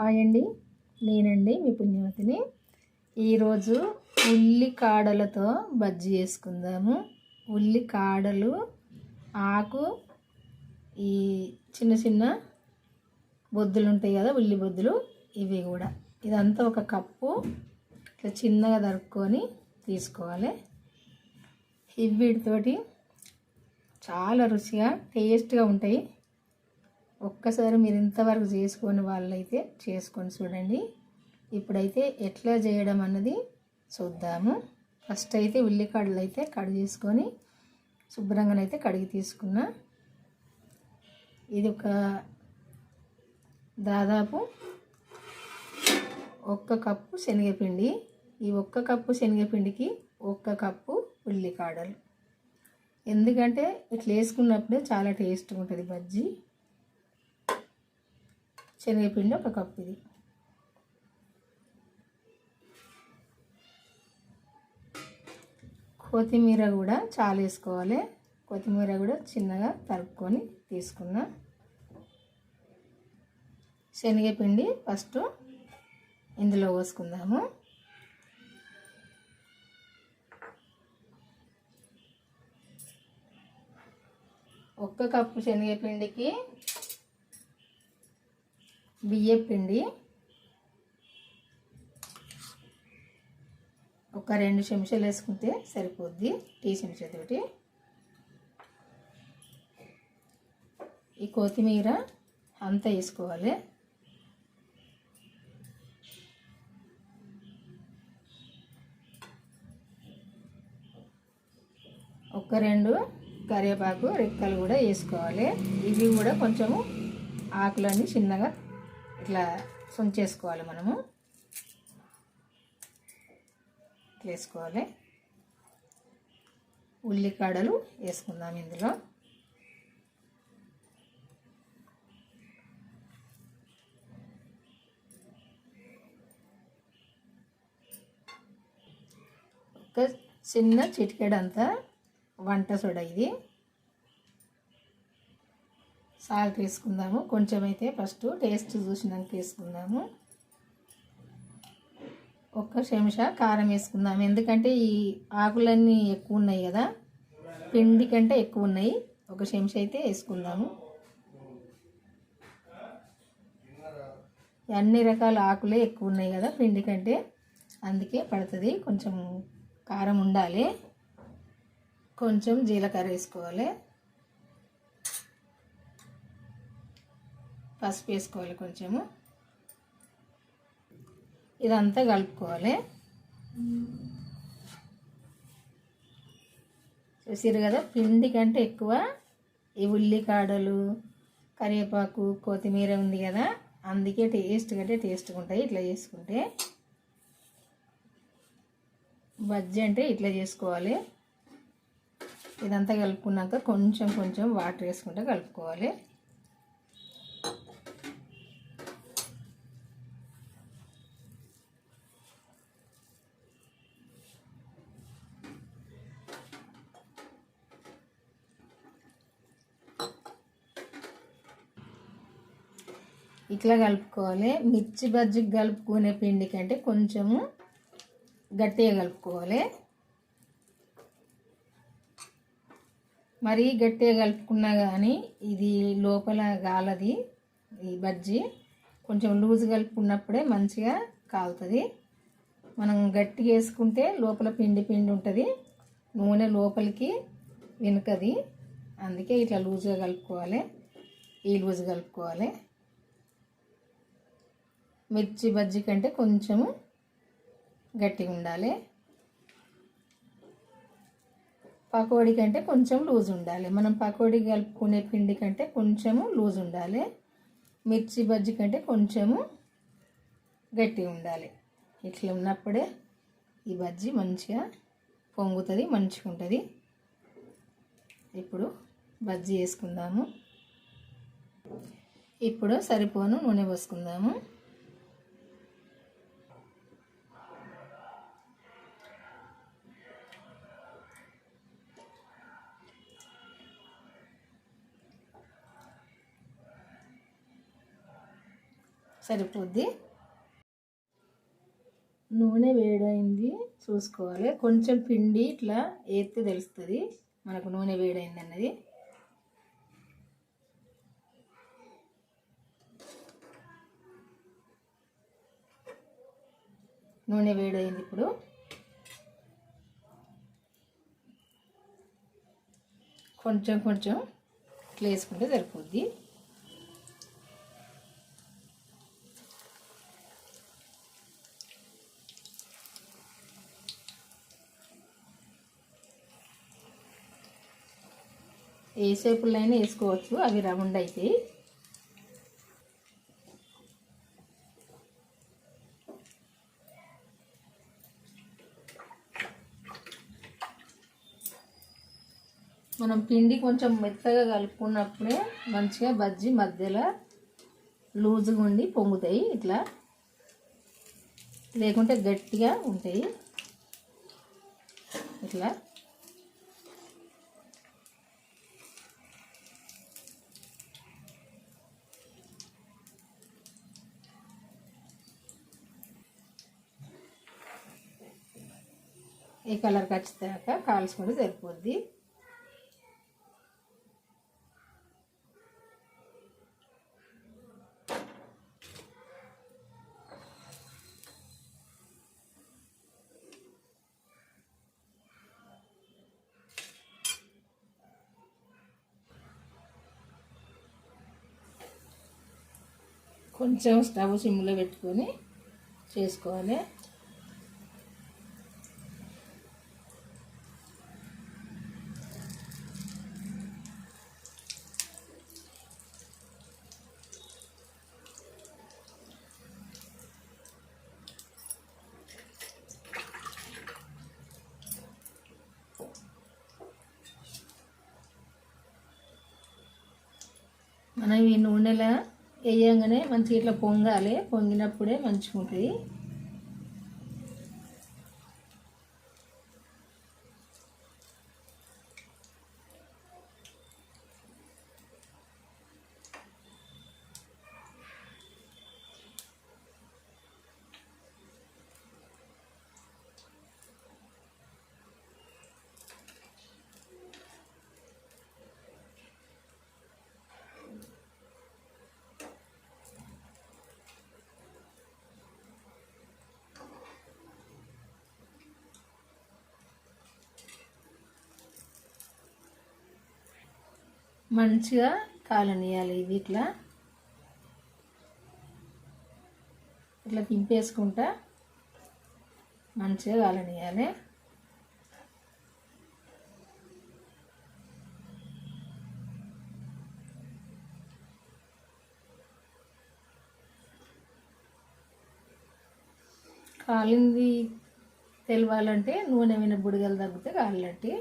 Hi అండి నేనండి మీ పుణ్యవతిని. ఈరోజు ఉల్లి కాడలతో బజ్జీ చేసుకుందాము. ఉల్లి కాడలు ఆకు ఈ చిన్న చిన్న బొద్దులు ఉంటాయి కదా ఉల్లి బొద్దులు ఇవి కూడా. ఇదంతా ఒక కప్పు ఇట్లా చిన్నగా దరుక్కొని తీసుకోవాలి. ఇవి వీటితోటి చాలా రుచిగా టేస్ట్గా ఉంటాయి. ఒక్కసారి మీరు ఇంతవరకు చేసుకుని వాళ్ళైతే చేసుకొని చూడండి. ఇప్పుడైతే ఎట్లా చేయడం అన్నది చూద్దాము. ఫస్ట్ అయితే ఉల్లికాడలు అయితే కడిగి చేసుకొని శుభ్రంగానైతే కడిగి తీసుకున్నా. ఇది ఒక దాదాపు ఒక్క కప్పు శనగపిండి. ఈ ఒక్క కప్పు శనగపిండికి ఒక్క కప్పు ఉల్లికాడలు. ఎందుకంటే ఇట్లా వేసుకున్నప్పుడే చాలా టేస్ట్గా ఉంటుంది బజ్జీ. శనగపిండి ఒక కప్పు ఇది. కొత్తిమీర కూడా చాలా వేసుకోవాలి. కొత్తిమీర కూడా చిన్నగా తరుపుకొని తీసుకున్నా శనగపిండి ఫస్ట్ ఇందులో పోసుకుందాము. ఒక్క కప్పు శనగపిండికి బియ్య పిండి. ఒక రెండు చెంచాలు వేసుకుంటే సరిపోద్ది. టీ చెంచాతోటి ఈ కొత్తిమీర అంతా వేసుకోవాలి. ఒక రెండు కరివేపాకు రెక్కలు కూడా వేసుకోవాలి. ఇవి కూడా కొంచెము ఆకులన్నీ చిన్నగా ఇట్లా సుంచేసుకోవాలి మనము. వేసుకోవాలి. ఉల్లికాడలు వేసుకుందాం ఇందులో. ఒక చిన్న చిటికెడంతా వంట సోడా ఇది. సాల్ట్ వేసుకుందాము కొంచెం అయితే ఫస్ట్ టేస్ట్ చూసినాక వేసుకుందాము ఒక్క చెంచా కారం వేసుకుందాము. ఎందుకంటే ఈ ఆకులన్నీ ఎక్కువ ఉన్నాయి కదా పిండి కంటే ఎక్కువ ఉన్నాయి. ఒక చెంచా అయితే వేసుకుందాము. అన్ని రకాల ఆకులే ఎక్కువ ఉన్నాయి కదా పిండి కంటే. అందుకే పడుతుంది. కొంచెం కారం ఉండాలి. కొంచెం జీలకర్ర వేసుకోవాలి. పసుపు వేసుకోవాలి కొంచెము. ఇదంతా కలుపుకోవాలి. చూసారు కదా పిండి కంటే ఎక్కువ ఈ ఉల్లికాడలు కరివేపాకు కొత్తిమీర ఉంది కదా అందుకే టేస్ట్ కంటే టేస్ట్గా ఉంటాయి ఇట్లా చేసుకుంటే. బజ్జీ అంటే ఇట్లా చేసుకోవాలి. ఇదంతా కలుపుకున్నాక కొంచెం కొంచెం వాటర్ వేసుకుంటే కలుపుకోవాలి. ఇట్లా కలుపుకోవాలి. మిర్చి బజ్జికి కలుపుకునే పిండి కంటే కొంచెము గట్టిగా కలుపుకోవాలి. మరీ గట్టిగా కలుపుకున్నా కానీ ఇది లోపల గాలది ఈ బజ్జీ కొంచెం లూజ్ కలుపుకున్నప్పుడే మంచిగా కాలుతుంది. మనం గట్టిగా వేసుకుంటే లోపల పిండి పిండి ఉంటుంది. నూనె లోపలికి వెనుకది. అందుకే ఇట్లా లూజ్గా కలుపుకోవాలి. ఈ లూజ్ కలుపుకోవాలి. మిర్చి బజ్జీ కంటే కొంచెము గట్టిగా ఉండాలి. పకోడీ కంటే కొంచెం లూజ్ ఉండాలి. మనం పకోడీ కలుపుకునే పిండి కంటే కొంచెము లూజ్ ఉండాలి. మిర్చి బజ్జీ కంటే కొంచెము గట్టిగా ఉండాలి. ఇట్లా ఉన్నప్పుడే ఈ బజ్జీ మంచిగా పొంగుతుంది మంచిగా ఉంటుంది. ఇప్పుడు బజ్జీ వేసుకుందాము. ఇప్పుడు సరిపోను నూనె పోసుకుందాము. సరిపోద్ది. నూనె వేడైంది చూసుకోవాలి. కొంచెం పిండి ఇట్లా వేస్తే తెలుస్తుంది మనకు నూనె వేడైంది అన్నది. నూనె వేడైంది ఇప్పుడు. కొంచెం కొంచెం ఇట్లా వేసుకుంటే సరిపోద్ది. ఏ అయినా వేసుకోవచ్చు. అవి రౌండ్ అవుతాయి మనం పిండి కొంచెం మెత్తగా కలుపుకున్నప్పుడే మంచిగా బజ్జీ మధ్యలో లూజుగా ఉండి పొంగుతాయి. ఇట్లా లేకుంటే గట్టిగా ఉంటాయి. ఇట్లా. ఈ కలర్కి వచ్చేదాకా కాల్చుకుంటే సరిపోద్ది. కొంచెం స్టవ్ సిమ్లో పెట్టుకొని చేసుకోవాలి. మనం ఈ నూనెలో వేయంగానే మంచిగా ఇట్లా పొంగాలి. పొంగినప్పుడే మంచిగా ఉంటుంది మంచిగా కాలనియాలి ఇది ఇట్లా. ఇట్లా తింపేసుకుంటా మంచిగా కాలనియాలి కాలింది తెలవాలంటే నూనె మీద బుడగలు తగ్గితే కాలినట్టు.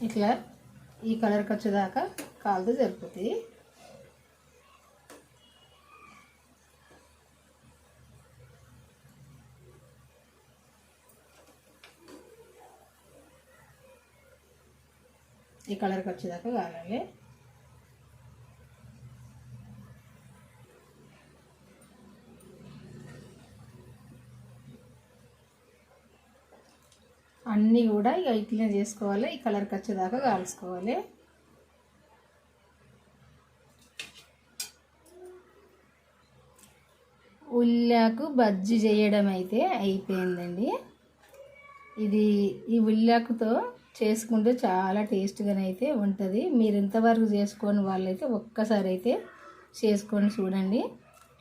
ఇట్లా ఈ కలర్కి వచ్చేదాకా కాలుతో జరుపుతుంది ఈ కలర్కి వచ్చేదాకా కాలాలి అన్నీ కూడా ఇక ఇట్లనే చేసుకోవాలి ఈ కలర్కి వచ్చేదాకా కాల్చుకోవాలి. ఉల్లాకు బజ్జి చేయడం అయితే అయిపోయిందండి. ఇది ఈ ఉల్లాకుతో చేసుకుంటే చాలా టేస్ట్గానైతే ఉంటుంది. మీరు ఇంతవరకు చేసుకొని వాళ్ళైతే ఒక్కసారి అయితే చేసుకొని చూడండి.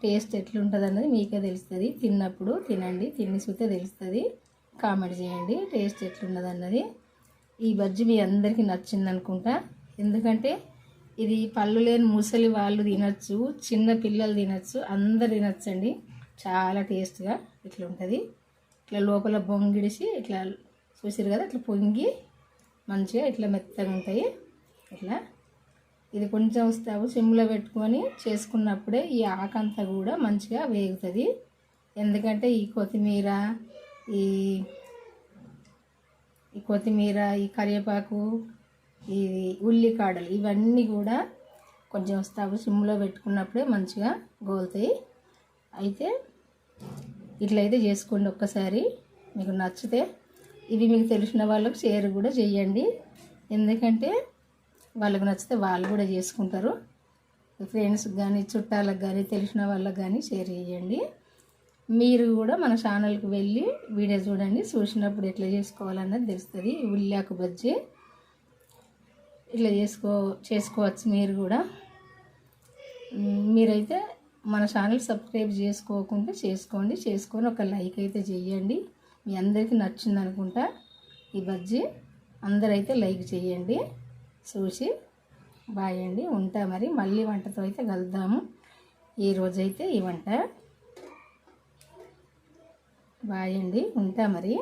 టేస్ట్ ఎట్లుంటుంది అన్నది మీకే తెలుస్తుంది. తిన్నప్పుడు తినండి తిని చూస్తే తెలుస్తుంది. కామెంట్ చేయండి టేస్ట్ ఎట్లున్నది అన్నది ఈ బజ్జి మీ అందరికీ నచ్చింది అనుకుంటా ఎందుకంటే ఇది పళ్ళు లేని ముసలి వాళ్ళు తినచ్చు చిన్న పిల్లలు తినచ్చు అందరు తినచ్చండి. చాలా టేస్ట్గా ఇట్లా ఉంటుంది ఇట్లా లోపల బొంగిడిసి ఇట్లా చూసారు కదా ఇట్లా పొంగి మంచిగా ఇట్లా మెత్తగా ఉంటాయి. ఇట్లా ఇది కొంచెం స్టవ్ సిమ్లో పెట్టుకొని చేసుకున్నప్పుడే ఈ ఆకంతా కూడా మంచిగా వేగుతుంది. ఎందుకంటే ఈ కొత్తిమీర ఈ ఈ కొత్తిమీర ఈ కరివేపాకు ఈ ఉల్లికాడలు ఇవన్నీ కూడా కొంచెం స్టవ్ సిమ్లో పెట్టుకున్నప్పుడే మంచిగా గోలుతాయి. అయితే ఇట్లయితే చేసుకోండి ఒక్కసారి. మీకు నచ్చితే ఇవి మీకు తెలిసిన వాళ్ళకు షేర్ కూడా చేయండి. ఎందుకంటే వాళ్ళకు నచ్చితే వాళ్ళు కూడా చేసుకుంటారు. ఫ్రెండ్స్కి కానీ చుట్టాలకు కానీ తెలిసిన వాళ్ళకి కానీ షేర్ చేయండి. మీరు కూడా మన ఛానల్కి వెళ్ళి వీడియో చూడండి. చూసినప్పుడు ఎట్లా చేసుకోవాలన్నది తెలుస్తుంది. ఉల్లాకు బజ్జీ ఇట్లా చేసుకో చేసుకోవచ్చు మీరు కూడా. మీరైతే మన ఛానల్ సబ్స్క్రైబ్ చేసుకోకుండా చేసుకోండి. చేసుకొని ఒక లైక్ అయితే చేయండి. మీ అందరికీ నచ్చింది అనుకుంటా ఈ బజ్జీ. అందరైతే లైక్ చేయండి. చూసి బాయ్ అండి. ఉంటా మరి. మళ్ళీ వంటతో అయితే కలుద్దాము. ఈరోజైతే ఈ వంట. బాయ్ అండి ఉంటా మరి.